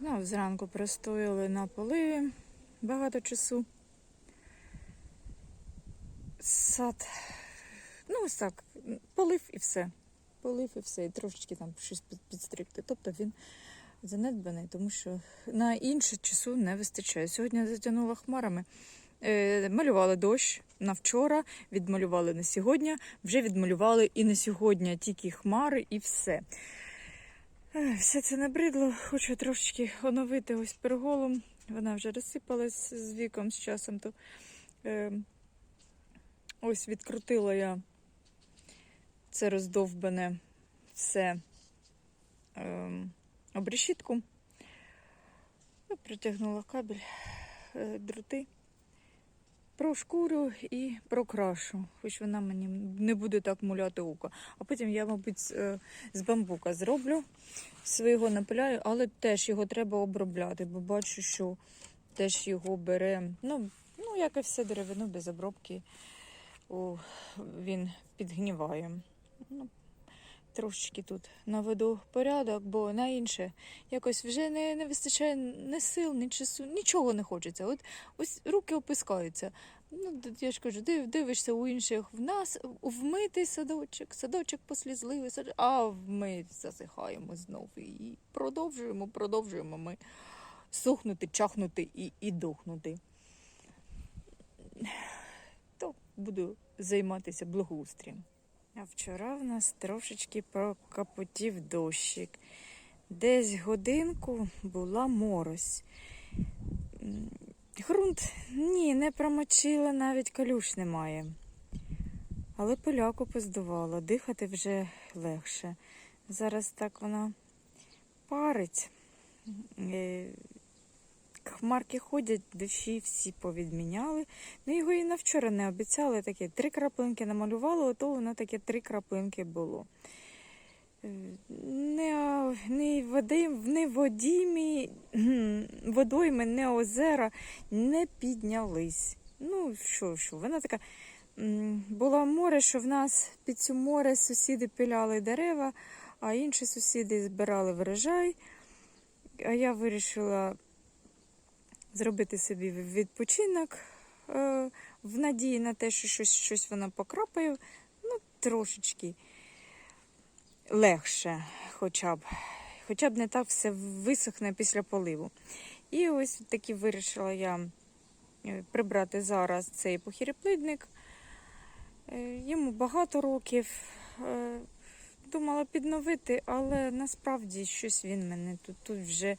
Ну, зранку простояли на поливі багато часу. Сад. Ну, ось так, полив і все. Полив і все. І трошечки там щось під- підстригти. Тобто він занедбаний, тому що на інше часу не вистачає. Сьогодні затягнула хмарами. Е, малювали дощ на вчора, відмалювали на сьогодні, вже відмалювали і на сьогодні тільки хмари і все. Все це набридло, хочу трошечки оновити ось перголом. Вона вже розсипалась з віком, з часом. То, е, ось відкрутила я це роздовбане все е, обрешітку. Ну, Притягнула кабель, е, дроти. Прошкурю і прокрашу, хоч вона мені не буде так муляти око. А потім я, мабуть, е, з бамбука зроблю, свого напиляю, але теж його треба обробляти, бо бачу, що теж його бере. Ну, ну як і все деревину без обробки, о, він підгніває. Ну, трошечки тут наведу порядок, бо на інше якось вже не, не вистачає ні сил, ні часу, нічого не хочеться. От ось руки опускаються. Ну, я ж кажу, див, дивишся у інших в нас вмитий садочок, садочок послізливий, садочок, а ми засихаємо знову і продовжуємо, продовжуємо ми сухнути, чахнути і, і дохнути. То буду займатися благоустрієм. А вчора в нас трошечки прокапотів дощик. Десь годинку була морось. Грунт ні, не промочила, навіть калюш немає. Але поляку поздувало, дихати вже легше. Зараз так вона парить. Хмарки ходять, дощі всі повідміняли. Ну, його і на вчора не обіцяли таке. Три краплинки намалювало, ото воно таке три краплинки було. Е, Не, не, води, не водімі, водойми, не озера не піднялись. Ну, що, що, вона така. Було море, що в нас під цю море сусіди пиляли дерева, а інші сусіди збирали врожай. А я вирішила зробити собі відпочинок е, в надії на те, що щось, щось вона покрапає. Ну, трошечки легше, хоча б. Хоча б не так все висохне після поливу. І ось таки вирішила я е, прибрати зараз цей похіріплидник. Е, Йому багато років. Думала підновити, але насправді щось він мене тут, тут вже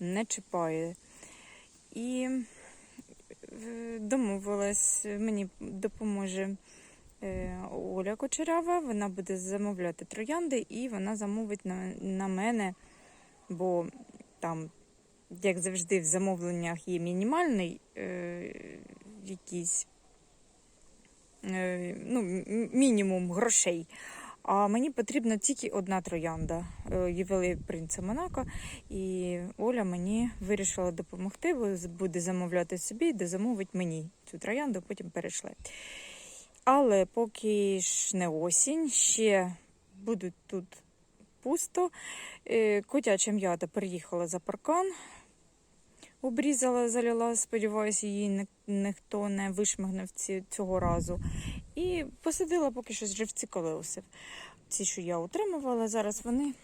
не чіпає. І е, домовилась, мені допоможе е, Оля Кочерява. Вона буде замовляти троянди і вона замовить на, на мене, бо там, як завжди, в замовленнях є мінімальний е, якийсь е, ну, мінімум грошей. А мені потрібна тільки одна троянда е, Євелі принца Монако. І Оля мені вирішила допомогти, буде замовляти собі, де замовить мені цю троянду, потім перейшли. Але поки ж не осінь, ще буде тут пусто. Е, Котяча м'ята переїхала за паркан, обрізала, залила, сподіваюся, її ні- ніхто не вишмигнув цього разу. І посадила поки що живці колеусів. Ці, що я утримувала, зараз вони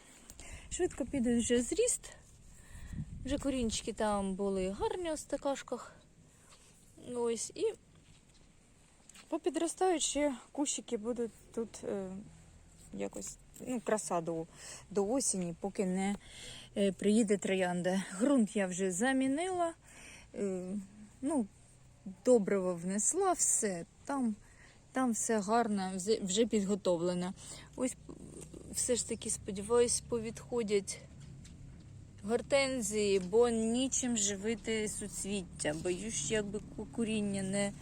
швидко підуть вже зріст. Вже корінчики там були гарні у стакашках. Ось, і попідростають кущики будуть тут е, якось ну, краса до, до осені, поки не е, приїде троянда. Грунт я вже замінила. Е, ну, добриво внесла, все. Там, там все гарно, вже- підготовлено. Ось все ж таки, сподіваюсь, повідходять гортензії, бо нічим живити суцвіття. Боюсь, якби куріння не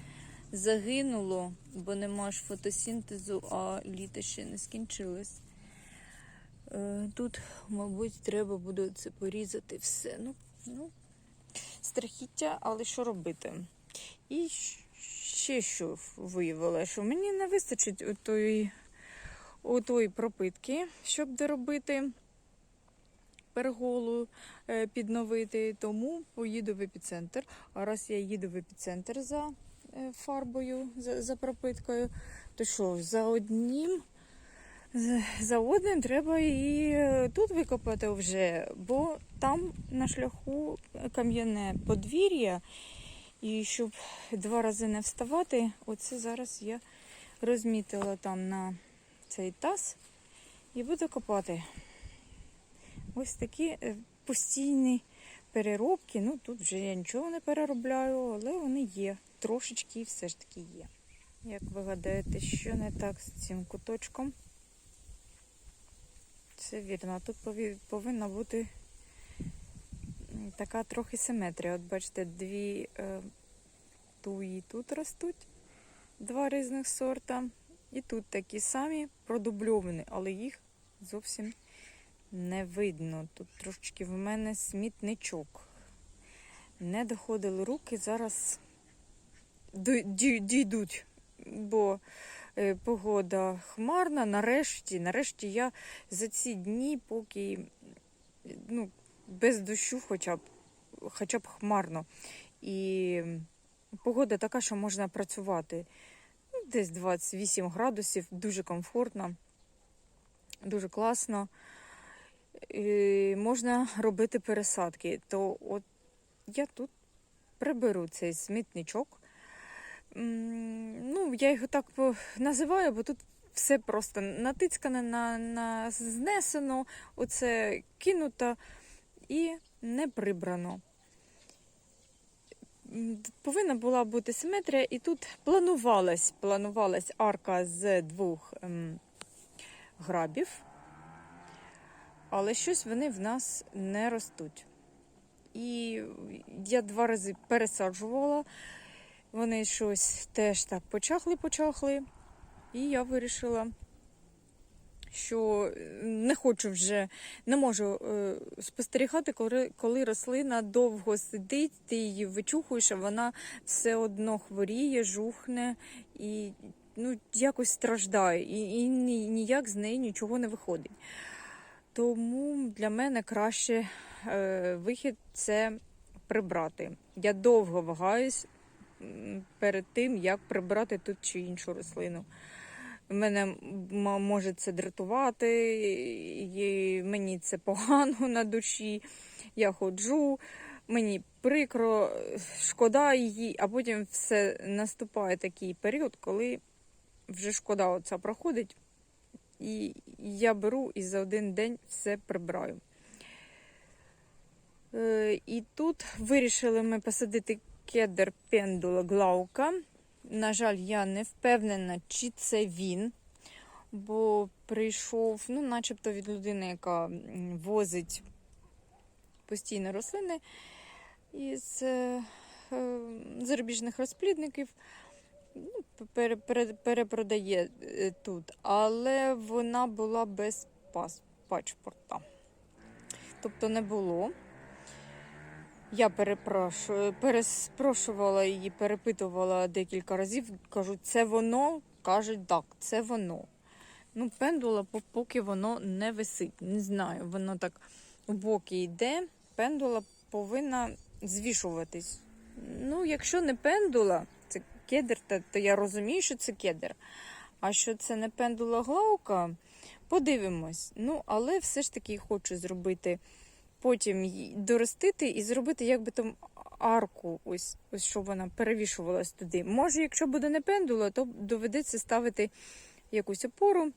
загинуло, бо нема ж фотосінтезу, а літо ще не скінчилось. Е, Тут, мабуть, треба буде це порізати все. Ну, ну, страхіття, але що робити? І ще що виявила, що мені не вистачить отої, отої пропитки, щоб доробити перголу е, підновити, тому поїду в епіцентр. А раз я їду в епіцентр за фарбою, за, пропиткою, то що, за одним, за- за одним треба і е, тут викопати вже, бо там на шляху кам'яне подвір'я. І щоб два рази не вставати, оце зараз я розмітила там на цей таз і буду копати. Ось такі е, постійні переробки. Ну тут вже я нічого не переробляю, але вони є. Трошечки все ж таки є. Як ви гадаєте, що не так з цим куточком? Це вірно. Тут повинна бути така трохи симетрія. От бачите, дві е, туї тут ростуть, два різних сорта. І тут такі самі продубльовані, але їх зовсім не видно. Тут трошечки в мене смітничок. Не доходили руки, зараз дійдуть, бо е, погода хмарна. Нарешті, нарешті я за ці дні, поки ну, без дощу хоча б, хоча б хмарно. І погода така, що можна працювати. Ну, Десь 28 градусів, дуже комфортно, дуже класно. Можна робити пересадки. То от я тут приберу цей смітничок. Ну, я його так називаю, бо тут все просто натицькане, на, на знесено, оце кинуто і не прибрано. Повинна була бути симетрія, і тут планувалась, планувалась арка з двох ем, грабів, але щось вони в нас не ростуть. І я два рази пересаджувала, вони щось теж так почахли-почахли, і я вирішила, що не хочу вже, не можу е, спостерігати, коли, коли рослина довго сидить, ти її вичухуєш, а вона все одно хворіє, жухне і ну, якось страждає, і, і ні- ніяк з неї нічого не виходить. Тому для мене краще е, вихід це прибрати. Я довго вагаюсь перед тим, як прибрати тут чи іншу рослину. Мене може це дратувати, і мені це погано на душі. Я ходжу, мені прикро, шкода її, а потім все наступає такий період, коли вже шкода оця проходить, і я беру і за один день все прибираю. Е, І тут вирішили ми посадити кедр пендула глаука. На жаль, я не впевнена, чи це він, бо прийшов, ну, начебто від людини, яка возить постійно рослини із е, е, зарубіжних розплідників. Ну, пере- пере- перепродає е, тут, але вона була без пас, паспорта. Тобто не було. Я переспрошувала її, перепитувала декілька разів. Кажу, це воно. Кажуть, так, це воно. Ну, пендула, поки воно не висить. Не знаю, воно так у боки йде. Пендула повинна звішуватись. Ну, якщо не пендула, кедр, то, то я розумію, що це кедр. А що це не пендула глаука, подивимось. Ну, але все ж таки хочу зробити потім доростити і зробити якби там арку, ось, ось щоб вона перевішувалась туди. Може, якщо буде не пендула, то доведеться ставити якусь опору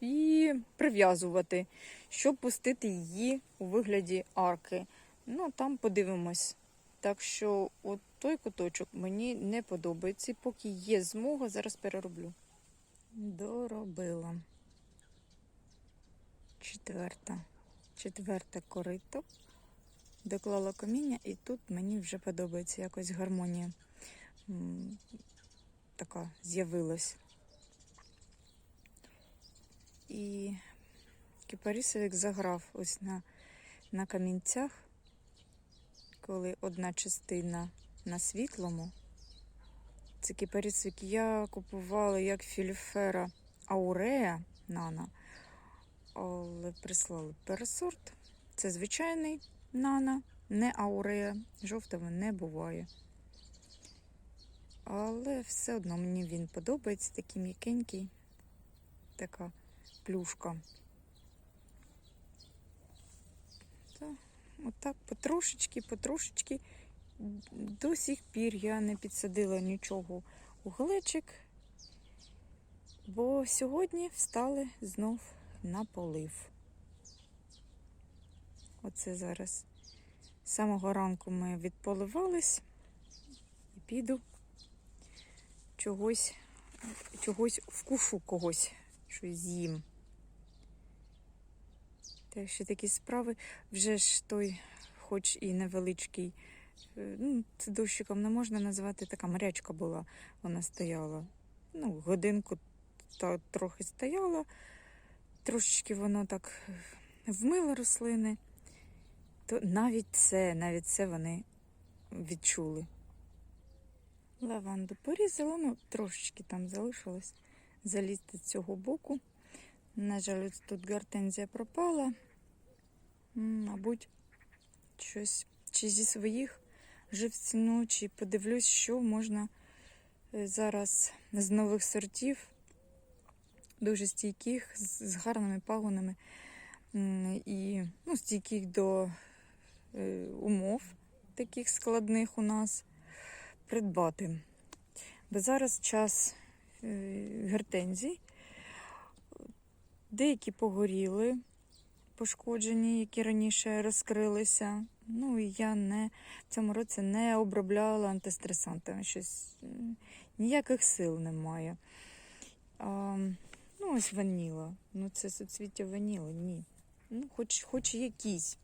і прив'язувати, щоб пустити її у вигляді арки. Ну, там подивимось. Так що от той куточок мені не подобається. Поки є змога, зараз перероблю. Доробила. Четверта. Четверте корито. Доклала каміння, і тут мені вже подобається якось гармонія. Така з'явилась. І кипарисовик заграв ось на, на камінцях, коли одна частина на світлому. Це кипарисовик я купувала як філіфера аурея нана. але прислали пересорт. Це звичайний нана, не аурея. Жовтого не буває. Але все одно мені він подобається, такий м'якенький, така плюшка. Та, отак потрошечки, потрошечки. До сих пір я не підсадила нічого у глечик, бо сьогодні встали знов на полив. Оце зараз. З самого ранку ми відполивались і піду чогось, чогось вкушу когось, щось з'їм. Так що такі справи вже ж той, хоч і невеличкий, ну, це дощиком не можна назвати, така морячка була, вона стояла. Ну, годинку та трохи стояла, трошечки воно так вмило рослини, то навіть це, навіть це вони відчули. Лаванду порізала, ну трошечки там залишилось залізти з цього боку. На жаль, тут гортензія пропала. Мабуть, щось чи зі своїх живцину, чи подивлюсь, що можна е, зараз з нових сортів, дуже стійких, з з гарними пагонами і ну, стійких до е, умов таких складних у нас придбати. Бо зараз час е, гортензій. Деякі погоріли, пошкоджені, які раніше розкрилися. Ну і я не в цьому році не обробляла антистресантами. Щось ніяких сил немає. А, ну, ось ваніла. Ну, це суцвіття ваніли, ні. Ну, хоч, хоч якісь.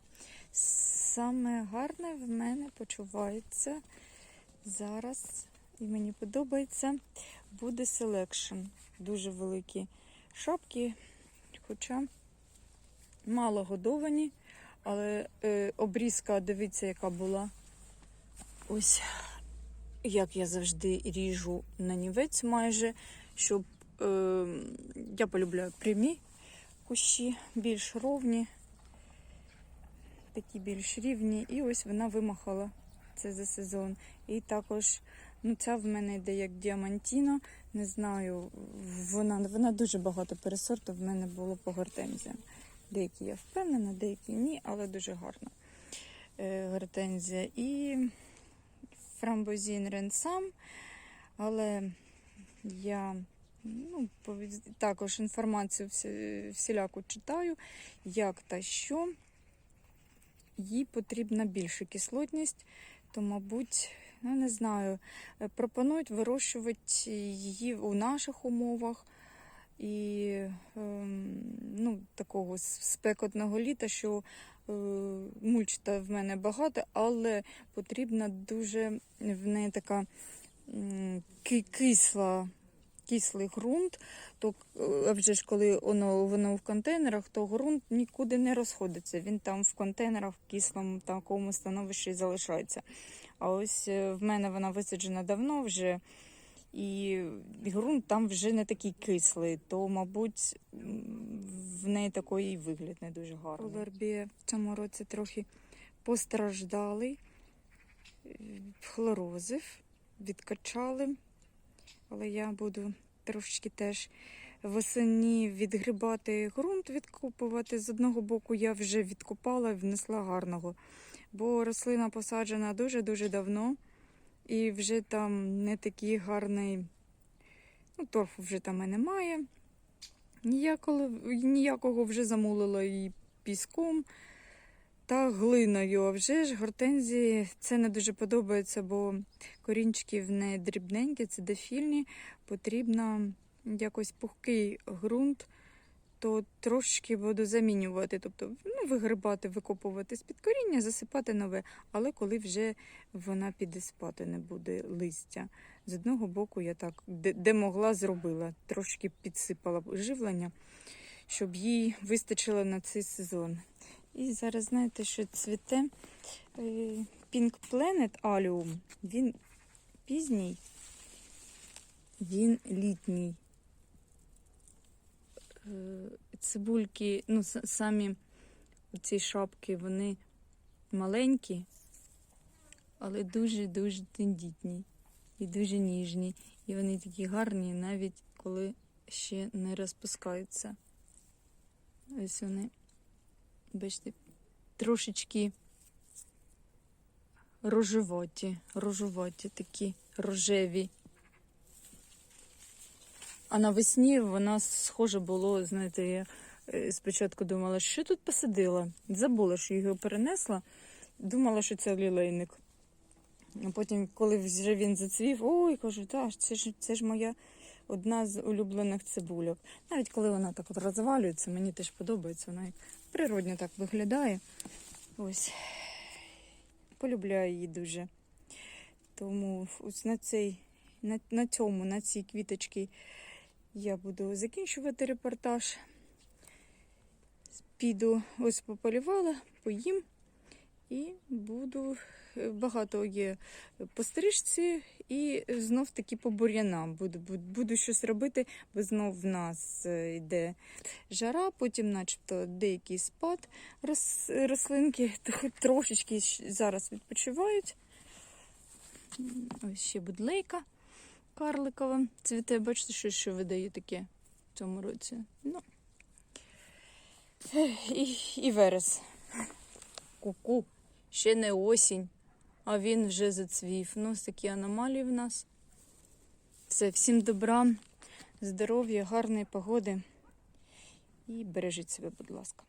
Саме гарне в мене почувається зараз, і мені подобається, буде селекшн. Дуже великі шапки, хоча мало годовані, але е, обрізка, дивіться, яка була. Ось як я завжди ріжу на нівець майже, щоб е, я полюбляю прямі кущі, більш ровні, такі більш рівні. І ось вона вимахала це за сезон. І також, ну ця в мене йде як діамантіна. Не знаю, вона, вона дуже багато пересортів в мене було по гортензіям. Деякі я впевнена, деякі ні, але дуже гарна е, гортензія. І фрамбозін ренсам, але я ну, також інформацію всі- всіляку читаю, як та що. Їй потрібна більша кислотність, то, мабуть, ну не знаю, е, пропонують вирощувати її у наших умовах і ем, ну, такого спекотного літа, що е, мульчта в мене багато, але потрібна дуже в неї така кисла. Кислий ґрунт, то е, а вже ж коли воно, воно в контейнерах, то ґрунт нікуди не розходиться. Він там в контейнерах в кислому такому становищі залишається. А ось е, в мене вона висаджена давно вже, і ґрунт там вже не такий кислий, то, мабуть, в неї такий вигляд не дуже гарний. Олербія в цьому році трохи постраждалий, хлорозив, відкачали. Але я буду трошечки теж восені відгрібати ґрунт, відкопувати. З одного боку я вже відкопала і внесла гарного. Бо рослина посаджена дуже-дуже давно. І вже там не такий гарний, ну, торфу вже там і немає. Ніякого, ніякого вже замулила і піском та глиною. А вже ж гортензії це не дуже подобається, бо корінчики в неї дрібненькі, це дофільні. Потрібно якось пухкий ґрунт, то трошечки буду замінювати. Тобто ну, вигрибати, викопувати з-під коріння, засипати нове. Але коли вже вона піде спати, не буде листя. З одного боку, я так, де, де могла, зробила. Трошки підсипала живлення, щоб їй вистачило на цей сезон. І зараз знаєте, що цвіте е, Pink Planet Аліум. Він пізній, він літній. Е, цибульки, ну, самі ці шапки, вони маленькі, але дуже-дуже тендітні і дуже ніжні. І вони такі гарні, навіть коли ще не розпускаються. Ось вони, бачите, трошечки рожеваті, рожеваті такі, рожеві. А навесні вона схоже було, знаєте, я е, спочатку думала, що тут посадила. Забула, що його перенесла. Думала, що це лілейник. А потім, коли вже він зацвів, ой, кажу, та, це ж, це ж моя одна з улюблених цибульок. Навіть коли вона так от розвалюється, мені теж подобається. Вона як природньо так виглядає. Ось. Полюбляю її дуже. Тому ось на цей, на, на цьому, на цій квіточці я буду закінчувати репортаж. Піду, ось пополювала, поїм і буду. е, Багато є по стрижці і знов таки по бур'янам. Буду, буду, щось робити, бо знов в нас е, йде жара, потім, начебто, деякий спад роз, рослинки трошечки зараз відпочивають. Ось ще будлейка карликова. Цвіте, бачите, що, що видає таке в цьому році. Ну. І, і верес. Ку-ку. Ще не осінь, а він вже зацвів. Ну, такі аномалії в нас. Все, всім добра, здоров'я, гарної погоди. І бережіть себе, будь ласка.